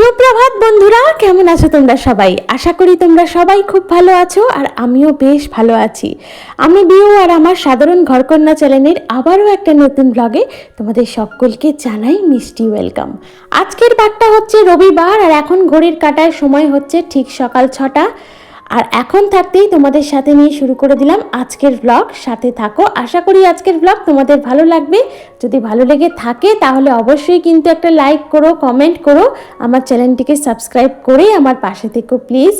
সুপ্রভাত বন্ধুরা, কেমন আছো তোমরা সবাই? আশা করি তোমরা সবাই খুব ভালো আছো আর আমিও বেশ ভালো আছি। আমি বিউ আর আমার সাধারণ ঘরকন্যা চ্যানেলের আবারও একটা নতুন ব্লগে তোমাদের সকলকে জানাই মিষ্টি ওয়েলকাম আজকের বারটা হচ্ছে রবিবার আর এখন ঘড়ির কাটায় সময় হচ্ছে ঠিক সকাল ছটা। আর এখন থাকতেই তোমাদের সাথে নিয়ে শুরু করে দিলাম আজকের ব্লগ সাথে থাকো। আশা করি আজকের ব্লগ তোমাদের ভালো লাগবে। যদি ভালো লেগে থাকে তাহলে অবশ্যই কিন্তু একটা লাইক করো কমেন্ট করো, আমার চ্যানেলটিকে সাবস্ক্রাইব করে আমার পাশে থেকো প্লিজ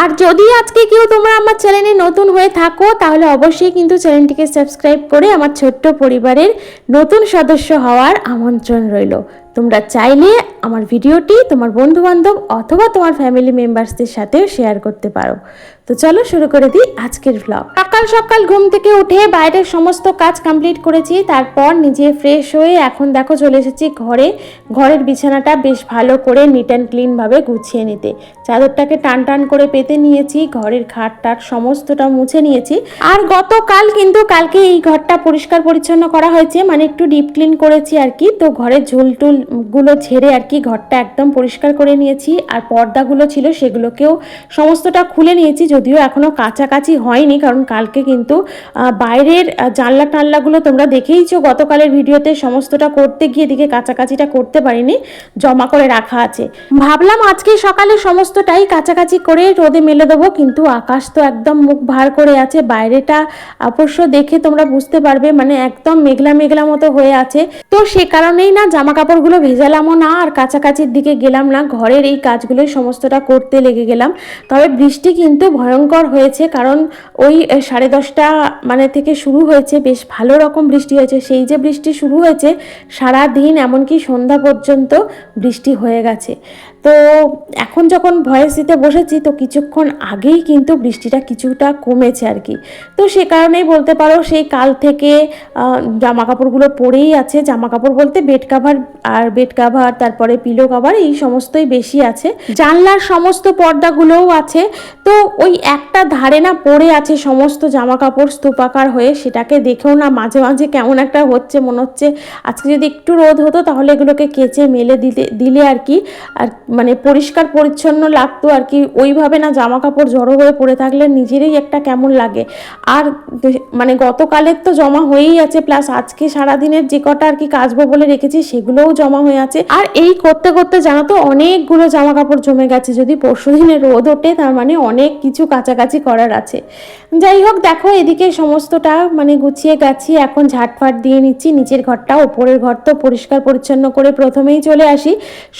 আর যদি আজকে কেউ তোমরা আমার চ্যানেলে নতুন হয়ে থাকো তাহলে অবশ্যই কিন্তু চ্যানেলটিকে সাবস্ক্রাইব করে আমার ছোট্ট পরিবারের নতুন সদস্য হওয়ার আমন্ত্রণ রইল। তোমরা চাইলে আমার ভিডিওটি তোমার বন্ধুবান্ধব অথবা তোমার ফ্যামিলি মেম্বার্সদের সাথেও শেয়ার করতে পারো। তো চলো শুরু করে দিই আজকের ব্লগ সকাল সকাল ঘুম থেকে উঠে বাইরের সমস্ত কাজ কমপ্লিট করেছি, তারপর নিজে ফ্রেশ হয়ে এখন দেখো চলে এসেছি ঘরে। ঘরের বিছানাটা বেশ ভালো করে নিট অ্যান্ড ক্লিনভাবে গুছিয়ে নিতে। চাদরটাকে টান টান করে পেতে নিয়েছি, ঘরের খাট টাট সমস্তটা মুছে নিয়েছি। আর গতকাল কিন্তু কালকে এই ঘরটা পরিষ্কার পরিচ্ছন্ন করা হয়েছে মানে একটু ডিপ ক্লিন করেছি আর কি। তো ঘরের ঝুল টুলগুলো ঝেড়ে আর কি ঘরটা একদম পরিষ্কার করে নিয়েছি, আর পর্দাগুলো ছিল সেগুলোকেও সমস্তটা খুলে নিয়েছি যদিও এখনও কাছাকাছি হয়নি, কারণ কালকে কিন্তু বাইরের জানলা টানলাগুলো তোমরা দেখেইছো। গতকালের ভিডিওতে সমস্তটা করতে গিয়ে দিকে কাছাকাছিটা করতে পারিনি, জমা করে রাখা আছে। ভাবলাম আজকে সকালে সমস্তটাই কাছাকাছি করে রোদে মেলে দেবো, কিন্তু আকাশ তো একদম মুখ ভার করে আছে, বাইরেটা অবশ্য দেখে তোমরা বুঝতে পারবে মানে একদম মেঘলা মেঘলা মতো হয়ে আছে। তো সে কারণেই না জামা কাপড়গুলো ভেজালামও না, আর কাছাকাছির দিকে গেলাম না, ঘরের এই কাজগুলোই সমস্তটা করতে লেগে গেলাম। তবে বৃষ্টি কিন্তু ভয়ঙ্কর হয়েছে, কারণ ওই সাড়ে দশটা মানে থেকে শুরু হয়েছে, বেশ ভালো রকম বৃষ্টি হয়েছে। সেই যে বৃষ্টি শুরু হয়েছে সারা দিন এমনকি সন্ধ্যা পর্যন্ত বৃষ্টি হয়ে গেছে। তো এখন যখন ভয়েস দিতে বসেছি, তো কিছুক্ষণ আগেই কিন্তু বৃষ্টিটা কিছুটা কমেছে আর কি। তো সে কারণেই বলতে পারো সেই কাল থেকে জামা কাপড়গুলো পরেই আছে। জামা কাপড় বলতে বেড কাভার আর বেড কাভার তারপরে পিলো কাভার এই সমস্তই বেশি আছে। জানলার সমস্ত পর্দাগুলোও আছে। তো ওই একটা ধারে না পড়ে আছে সমস্ত জামা কাপড় স্তূপাকার হয়ে। সেটাকে দেখেও না মাঝে মাঝে কেমন একটা হচ্ছে, মনে হচ্ছে আজকে যদি একটু রোদ হতো তাহলে এগুলোকে কেচে মেলে দিতে, দিলে আর কি। আর মানে পরিষ্কার পরিচ্ছন্ন লাগতো আর কি। ওইভাবে না জামা কাপড় জড়ো হয়ে পড়ে থাকলে নিজেরই একটা কেমন লাগে। আর মানে গতকালের তো জমা হয়েই আছে, প্লাস আজকে সারাদিনের যে কটা আর কি কাচবো বলে রেখেছি, সেগুলোও জমা হয়ে আছে। আর এই করতে করতে জানো তো, অনেকগুলো জামা কাপড় জমে গেছে। যদি পরশু দিনে রোদ ওঠে, তার মানে অনেক কিছু কাছাকাছি করার আছে। যাই হোক, দেখো এদিকে সমস্তটা মানে গুছিয়ে গেছি। এখন ঝাটফাট দিয়ে নিচ্ছি। নিচের ঘরটা, ওপরের ঘর তো পরিষ্কার পরিচ্ছন্ন করে প্রথমেই চলে আসি।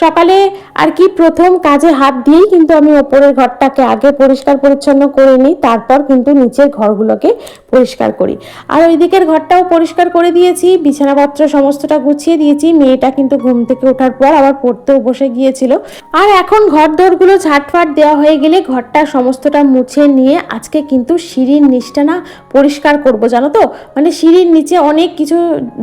সকালে আর কি প্রথম কাজে হাত দিয়েই কিন্তু আমি ওপরের ঘরটাকে আগে পরিষ্কার পরিচ্ছন্ন করে নিই, তারপর কিন্তু নিচের ঘরগুলোকে পরিষ্কার করি। আর ওই দিকের ঘরটাও পরিষ্কার করে দিয়েছি, বিছানাপত্র সমস্তটা গুছিয়ে দিয়েছি, মেয়েটা কিন্তু ঘুম থেকে ওঠার পর আবার পড়তেও বসে গিয়েছিল। আর এখন ঘর দোরগুলো ঝাটফাট দেওয়া হয়ে গেলে ঘরটা সমস্তটা মুছে নিয়ে আজকে কিন্তু সিঁড়ির নিচটা না পরিষ্কার করব, জানো তো? মানে সিঁড়ির নিচে অনেক কিছু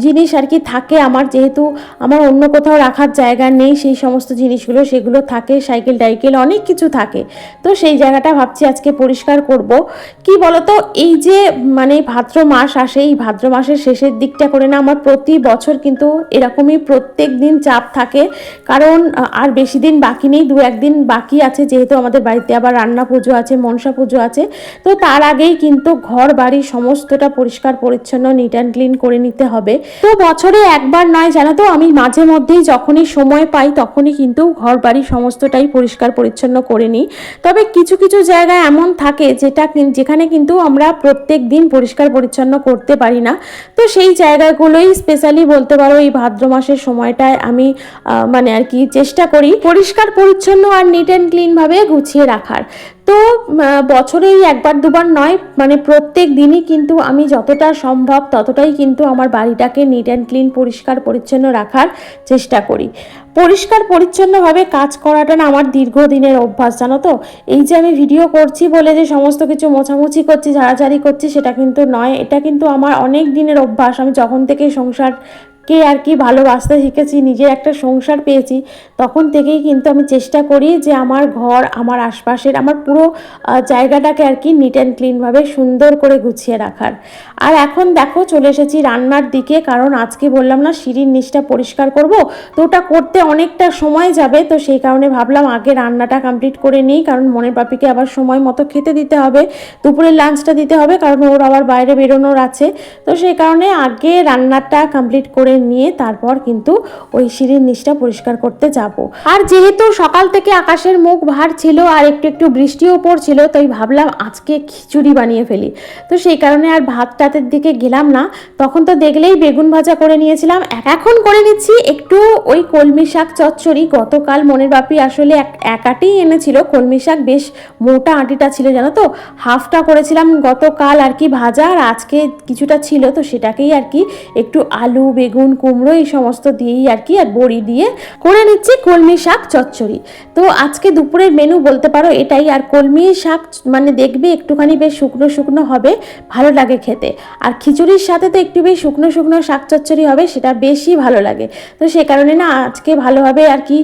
জিনিস আর কি থাকে আমার, যেহেতু আমার অন্য কোথাও রাখার জায়গা নেই, সেই সমস্ত জিনিসগুলো সেগুলো থাকে, সাইকেল, টাইকেল, অনেক কিছু থাকে। তো সেই জায়গাটা ভাবছি আজকে পরিষ্কার করব। কি বলতো, এই যে মানে ভাদ্র মাস আসে, এই ভাদ্র মাসের শেষের দিকটা করে না আমার প্রতি বছর কিন্তু এরকমই প্রত্যেক দিন চাপ থাকে। কারণ আর বেশি দিন বাকি নেই, দু একদিন বাকি আছে, যেহেতু আমাদের বাড়িতে আবার রান্না পুজো আছে, মনসা পুজো আছে। তো তার আগেই কিন্তু ঘর, বাড়ি সমস্তটা পরিষ্কার, পরিচ্ছন্ন নিট অ্যান্ড ক্লিন করে নিতে হবে। তো বছরে একবার নয়, জানো তো, আমি মাঝে মধ্যেই যখনই সময় পাই, তখনই কিন্তু ঘর, বাড়ি সমস্তটাই পরিষ্কার পরিচ্ছন্ন করে নিই। তবে কিছু কিছু জায়গা এমন থাকে যেটা যেখানে কিন্তু আমরা প্রত্যেক দিন পরিষ্কার পরিচ্ছন্ন করতে পারি না। তো সেই জায়গাগুলোই স্পেশালি বলতে পারো এই ভাদ্র মাসের সময়টায় আমি মানে আর কি চেষ্টা করি পরিষ্কার, পরিচ্ছন্ন আর নিট অ্যান্ড ক্লিনভাবে গুছিয়ে রাখার। তো বছরেই একবার দুবার নয় মানে প্রত্যেক দিনই কিন্তু আমি যতটা সম্ভব ততটাই কিন্তু আমার বাড়িটাকে নিট অ্যান্ড ক্লিন পরিষ্কার, পরিচ্ছন্ন রাখার চেষ্টা করি। পরিষ্কার, পরিচ্ছন্নভাবে কাজ করাটা না আমার দীর্ঘদিনের অভ্যাস, জানো তো? এই যে আমি ভিডিও করছি বলে যে সমস্ত কিছু মোছামুছি করছি, ঝাড়াঝাড়ি করছি, সেটা কিন্তু নয়। এটা কিন্তু আমার অনেক দিনের অভ্যাস। আমি যখন থেকে সংসার কে আর কি ভালোবাসতে শিখেছি, নিজের একটা সংসার পেয়েছি, তখন থেকেই কিন্তু আমি চেষ্টা করি যে আমার ঘর, আমার আশপাশের, আমার পুরো জায়গাটাকে আর কি নিট অ্যান্ড ক্লিনভাবে সুন্দর করে গুছিয়ে রাখার। আর এখন দেখো চলে এসেছি রান্নার দিকে, কারণ আজকে বললাম না সিঁড়ির নিচটা পরিষ্কার করব, তো ওটা করতে অনেকটা সময় যাবে, তো সেই কারণে ভাবলাম আগে রান্নাটা কমপ্লিট করে নিই, কারণ মনের পাপিকে আবার সময় মতো খেতে দিতে হবে দুপুরের লাঞ্চটা দিতে হবে, কারণ ওর আবার বাইরে বেরোনোর আছে, তো সেই কারণে আগে রান্নাটা কমপ্লিট করে নিয়ে তারপর কিন্তু ওই সিঁড়ির নিচটা পরিষ্কার করতে যাব। আর যেহেতু সকাল থেকে আকাশের মুখ ভার ছিল আর একটু একটু বৃষ্টিও পড়ছিল, তাই ভাবলাম আজকে খিচুড়ি বানিয়ে ফেলি। তো সেই কারণে আর ভাত টাতের দিকে গেলাম না। তখন তো দেখলেই বেগুন ভাজা করে নিয়েছিলাম। এখন করে নিচ্ছি, একটু ওই কলমি শাক চচ্চড়ি। গতকাল মনের বাপি আসলে এক একাটেই এনেছিল কলমি শাক, বেশ মোটা আঁটিটা ছিল, জানো তো? হাফটা করেছিলাম গতকাল আর কি ভাজা, আর আজকে কিছুটা ছিল, তো সেটাকেই আর কি একটু আলু, বেগুন কুমড়ো এই সমস্ত দিয়েই আর কি, আর বড়ি দিয়ে করে নিচ্ছি কলমি শাক চচ্চড়ি। তো আজকে দুপুরের মেনু বলতে পারো এটাই, আর কলমি শাক মানে দেখবে একটুখানি বেশ শুকনো শুকনো হবে, ভালো লাগে খেতে। আর খিচুড়ির সাথে তো একটু বেশ শুকনো শুকনো শাক চচ্চড়ি হবে, সেটা বেশি ভালো লাগে। তো সে কারণে না আজকে ভালোভাবে আর কি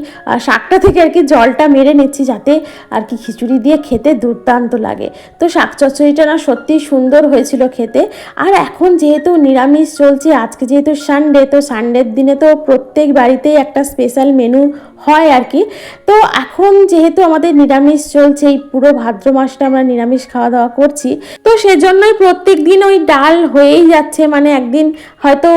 শাকটা থেকে আর কি জলটা মেরে নিচ্ছি যাতে আর কি খিচুড়ি দিয়ে খেতে দুর্দান্ত লাগে। তো শাক চচ্চড়িটা না সত্যি সুন্দর হয়েছিল খেতে। আর এখন যেহেতু নিরামিষ চলছে, আজকে যেহেতু সানডে তো সানডের দিনে তো প্রত্যেক বাড়িতেই একটা স্পেশাল মেনু হয় আর কি। তো এখন যেহেতু আমাদের নিরামিষ চলছে, এই পুরো ভাদ্র মাসটা আমরা নিরামিষ খাওয়া দাওয়া করছি, তো সেজন্যই প্রত্যেক দিন ওই ডাল হয়েই যাচ্ছে। মানে একদিন হয়তো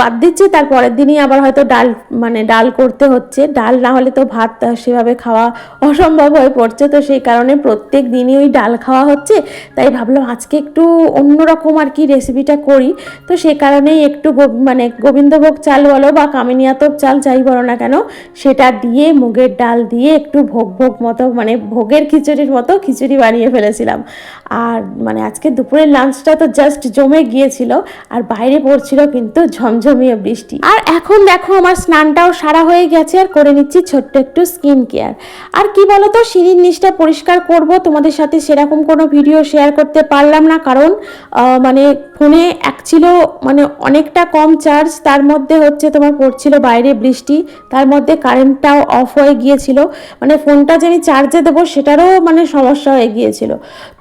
বাদ দিচ্ছে, তার পরের দিনই আবার হয়তো ডাল মানে ডাল করতে হচ্ছে। ডাল না হলে তো ভাত সেভাবে খাওয়া অসম্ভব হয়ে পড়ছে। তো সেই কারণে প্রত্যেক দিনই ওই ডাল খাওয়া হচ্ছে। তাই ভাবলাম আজকে একটু অন্যরকম আর কি রেসিপিটা করি। তো সেই কারণেই একটু মানে গোবিন্দভোগ চাল বলো বা কামিনিয়াতব চাল যাই বলো না কেন, সেটা দিয়ে মুগের ডাল দিয়ে একটু ভোগ ভোগ মতো মানে ভোগের খিচুড়ির মতো খিচুড়ি বানিয়ে ফেলেছিলাম। আর মানে আজকে দুপুরের লাঞ্চটা তো জাস্ট জমে গিয়েছিল, আর বাইরে পড়ছিল কিন্তু ঝমঝমিয়ে বৃষ্টি। আর এখন দেখো আমার স্নানটাও সারা হয়ে গেছে, আর করে নিচ্ছি ছোট্ট একটু স্কিন কেয়ার আর কি বলতো সিঁড়ির নিচটা পরিষ্কার করব, তোমাদের সাথে সেরকম কোনো ভিডিও শেয়ার করতে পারলাম না, কারণ মানে ফোনে এক ছিল মানে অনেকটা কম চার্জ তার মধ্যে হচ্ছে তোমার পড়ছিল বাইরে বৃষ্টি, তার মধ্যে কারেন্টটাও অফ হয়ে গিয়েছিল। মানে ফোনটা যে আমি চার্জে দেবো সেটারও মানে সমস্যা হয়ে গিয়েছিল।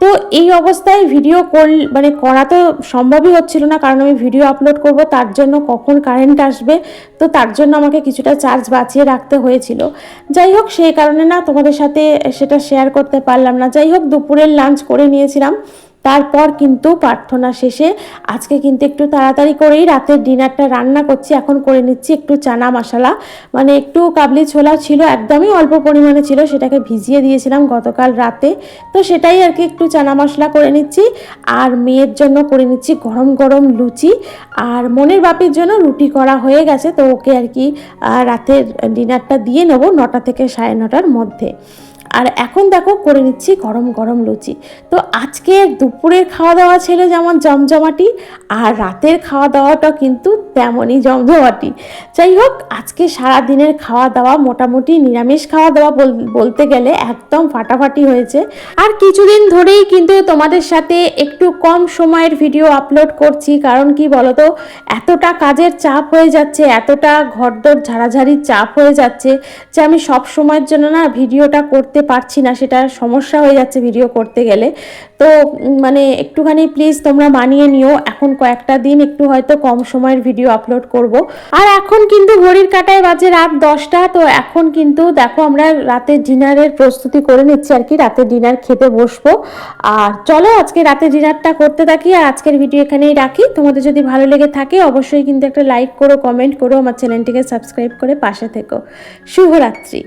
তো এই অবস্থায় ভিডিও কর মানে করা তো সম্ভবই হচ্ছিল না, কারণ আমি ভিডিও আপলোড করব, তার জন্য কখন কারেন্ট আসবে, তো তার জন্য আমাকে কিছুটা চার্জ বাঁচিয়ে রাখতে হয়েছিল। যাই হোক, সেই কারণে না তোমাদের সাথে সেটা শেয়ার করতে পারলাম না। যাই হোক, দুপুরের লাঞ্চ করে নিয়েছিলাম। তারপর কিন্তু প্রার্থনা শেষে আজকে কিন্তু একটু তাড়াতাড়ি করেই রাতের ডিনারটা রান্না করছি, এখন করে নিচ্ছি একটু চানা মশলা। মানে একটু কাবলি ছোলা ছিল, একদমই অল্প পরিমাণে ছিল, সেটাকে ভিজিয়ে দিয়েছিলাম গতকাল রাতে। তো সেটাই আর কি একটু চানা মশলা করে নিচ্ছি, আর মেয়ের জন্য করে নিচ্ছি গরম গরম লুচি। আর মনের বাপির জন্য রুটি করা হয়ে গেছে, তো ওকে আর কি রাতের ডিনারটা দিয়ে নেব নটা থেকে সাড়ে নটার মধ্যে। আর এখন দেখো করে নিচ্ছি গরম গরম লুচি। তো আজকে দুপুরের খাওয়া দাওয়া ছিল যেমন জমজমাটি, আর রাতের খাওয়া দাওয়াটা কিন্তু তেমনই জমজমাটি। যাই হোক, আজকে সারা দিনের খাওয়া দাওয়া মোটামুটি নিরামিষ খাওয়া দাওয়া বল- বলতে গেলে একদম ফাটাফাটি হয়েছে। আর কিছুদিন ধরেই কিন্তু তোমাদের সাথে একটু কম সময়ের ভিডিও আপলোড করছি, কারণ কি বলতো, এতটা কাজের চাপ হয়ে যাচ্ছে, এতটা ঘরদোর ঝাড়াঝাড়ির চাপ হয়ে যাচ্ছে যে আমি সব সময়ের জন্য না ভিডিওটা করতে পারছি না, সেটা সমস্যা হয়ে যাচ্ছে ভিডিও করতে গেলে। তো মানে একটুখানি প্লিজ তোমরা মানিয়ে নিও, এখন কয়েকটা দিন একটু হয়তো কম সময়ের ভিডিও আপলোড করব। আর এখন কিন্তু ঘড়ির কাটায় বাজে রাত দশটা, তো এখন কিন্তু দেখো আমরা রাতের ডিনারের প্রস্তুতি করে নিচ্ছি আর কি রাতের ডিনার খেতে বসবো। আর চলো আজকে রাতের ডিনারটা করতে থাকি, আর আজকের ভিডিও এখানেই রাখি। তোমাদের যদি ভালো লেগে থাকে অবশ্যই কিন্তু একটা লাইক করো কমেন্ট করো, আমার চ্যানেলটিকে সাবস্ক্রাইব করে পাশে থেকো। শুভরাত্রি।